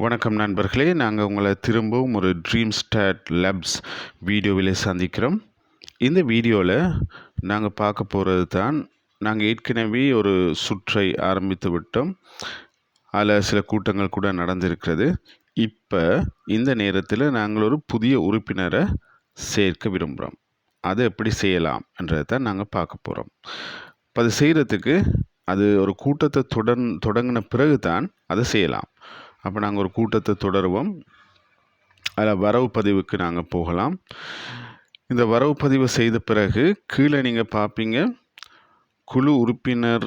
வணக்கம் நண்பர்களே நாங்கள் உங்களை திரும்பவும் ஒரு ட்ரீம் ஸ்டாட் லேப்ஸ் வீடியோவில் சந்திக்கிறோம். இந்த வீடியோவில் நாங்கள் பார்க்க போகிறது தான் நாங்கள் ஏற்கனவே ஒரு சுற்றை ஆரம்பித்து விட்டோம். அதில் சில கூட்டங்கள் கூட நடந்திருக்கிறது. இப்போ இந்த நேரத்தில் நாங்கள் ஒரு புதிய உறுப்பினரை சேர்க்க விரும்புகிறோம். அதை எப்படி செய்யலாம் என்றதை தான் நாங்கள் பார்க்க போகிறோம். இப்போ அது செய்கிறதுக்கு அது ஒரு கூட்டத்தை தொடர் தொடங்கின பிறகு தான் அதை செய்யலாம். அப்போ நாங்கள் ஒரு கூட்டத்தை தொடருவோம். அதில் வரவு பதிவுக்கு நாங்கள் போகலாம். இந்த வரவு பதிவு செய்த பிறகு கீழே நீங்கள் பார்ப்பீங்க குழு உறுப்பினர்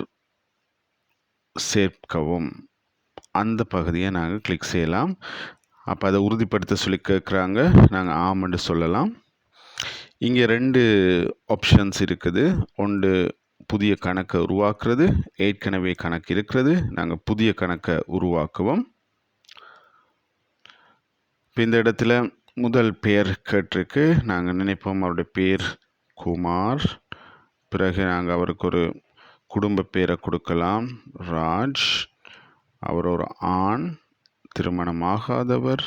சேர்க்கவும். அந்த பகுதியை நாங்கள் கிளிக் செய்யலாம். அப்போ அதை உறுதிப்படுத்த சொல்லி கேட்குறாங்க நாங்கள் ஆமென்று சொல்லலாம். இங்கே ரெண்டு ஆப்ஷன்ஸ் இருக்குது. ஒன்று புதிய கணக்கை உருவாக்குறது ஏற்கனவே கணக்கு இருக்கிறது. நாங்கள் புதிய கணக்கை உருவாக்குவோம். இப்போ இந்த இடத்துல முதல் பெயர் கேட்டிருக்கு. நாங்கள் நினைப்போம் அவருடைய பேர் குமார். பிறகு நாங்கள் அவருக்கு ஒரு குடும்ப பேரை கொடுக்கலாம். ராஜ். அவர் ஒரு ஆண். திருமணமாகாதவர்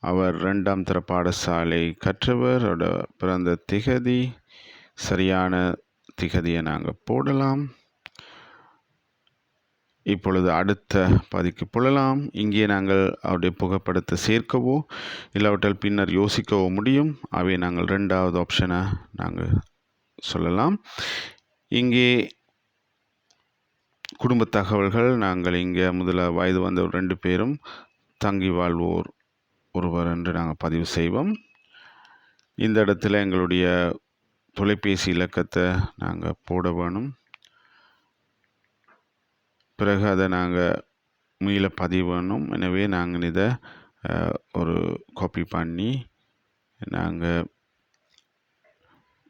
அவர் ரெண்டாம் தர பாடசாலை கற்றவர். அவரோட பிறந்த திகதி. சரியான திகதியை நாங்கள் போடலாம். இப்பொழுது அடுத்த பதிக்கு புழலாம் இங்கே நாங்கள் அவருடைய புகைப்படத்தை சேர்க்கவோ இல்லாவிட்டால் பின்னர் யோசிக்கவோ முடியும். அவை நாங்கள் ரெண்டாவது ஆப்ஷனை நாங்கள் சொல்லலாம். இங்கே குடும்ப தகவல்கள். நாங்கள் இங்கே முதல்ல வயது வந்த ரெண்டு பேரும் தங்கி வாழ்வோர் ஒருவர் என்று நாங்கள் பதிவு செய்வோம். இந்த இடத்துல எங்களுடைய தொலைபேசி இலக்கத்தை நாங்கள் போட வேணும். பிறகு அதை நாங்கள் மீள பதிவு பண்ணோம். எனவே நாங்கள் இதை ஒரு காப்பி பண்ணி நாங்கள்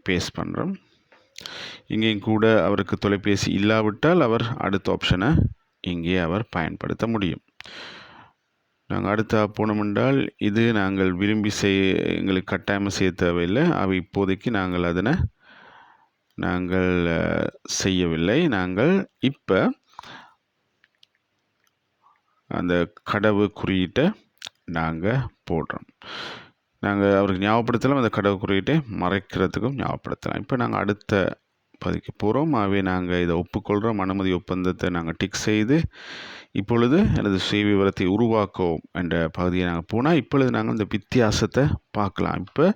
பேஸ்ட் பண்ணுறோம் இங்கேயும் கூட அவருக்கு தொலைபேசி இல்லாவிட்டால் அவர் அடுத்த ஆப்ஷனை இங்கே அவர் பயன்படுத்த முடியும். நாங்கள் அடுத்த போனோம் என்றால் இது நாங்கள் விரும்பி செய்ய எங்களுக்கு கட்டாயமாக செய்ய தேவையில்லை. அவை இப்போதைக்கு நாங்கள் அதனை நாங்கள் செய்யவில்லை. நாங்கள் இப்போ அந்த கடவு குறியீட்டை நாங்கள் போடுறோம். நாங்கள் அவருக்கு ஞாபகப்படுத்தலாம் அந்த கடவு குறியீட்டை மறைக்கிறதுக்கும் ஞாபகப்படுத்தலாம். இப்போ நாங்கள் அடுத்த பதிக்க போகிறோம் ஆகவே நாங்கள் இதை ஒப்புக்கொள்கிறோம் அனுமதி ஒப்பந்தத்தை நாங்கள் டிக் செய்து இப்பொழுது எனது சுய விவரத்தை உருவாக்குவோம் என்ற பகுதியை நாங்கள் போனால் இப்பொழுது நாங்கள் இந்த வித்தியாசத்தை பார்க்கலாம். இப்போ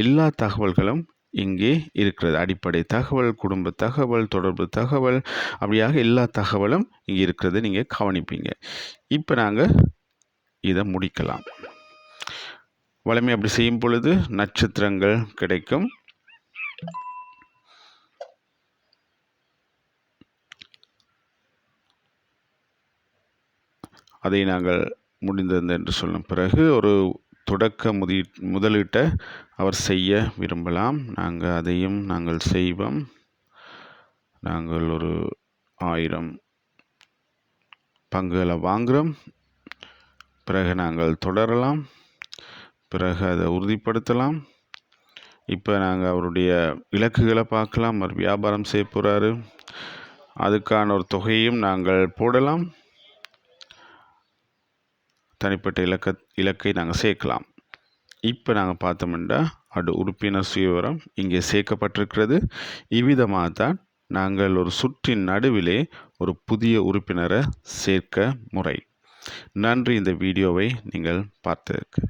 எல்லா தகவல்களும் இங்கே இருக்கிறது. அடிப்படை தகவல் குடும்ப தகவல் தொடர்பு தகவல் அப்படியாக எல்லா தகவலும் இங்கே இருக்கிறது. நீங்கள் கவனிப்பீங்க. இப்போ நாங்கள் இதை முடிக்கலாம். வளமை அப்படி செய்யும் பொழுது நட்சத்திரங்கள் கிடைக்கும். அதை நாங்கள் முடிந்தது என்று சொல்லும் பிறகு ஒரு தொடக்க முதி முதலீட்டை அவர் செய்ய விரும்பலாம். நாங்கள் அதையும் நாங்கள் செய்வோம். நாங்கள் ஒரு ஆயிரம் பங்குகளை வாங்குகிறோம் பிறகு நாங்கள் தொடரலாம். பிறகு அதை உறுதிப்படுத்தலாம். இப்போ நாங்கள் அவருடைய இலக்குகளை பார்க்கலாம். அவர் வியாபாரம் செய்ய போகிறாரு அதுக்கான ஒரு தொகையும் நாங்கள் போடலாம். தனிப்பட்ட இலக்க இலக்கை நாங்கள் சேர்க்கலாம். இப்போ நாங்கள் பார்த்தோம்னா அது உறுப்பினர் சுயவரம் இங்கே சேர்க்கப்பட்டிருக்கிறது. இவ்விதமாக தான் நாங்கள் ஒரு சுற்றின் நடுவிலே ஒரு புதிய உறுப்பினரை சேர்க்க முறை. நன்றி இந்த வீடியோவை நீங்கள் பார்த்ததுக்கு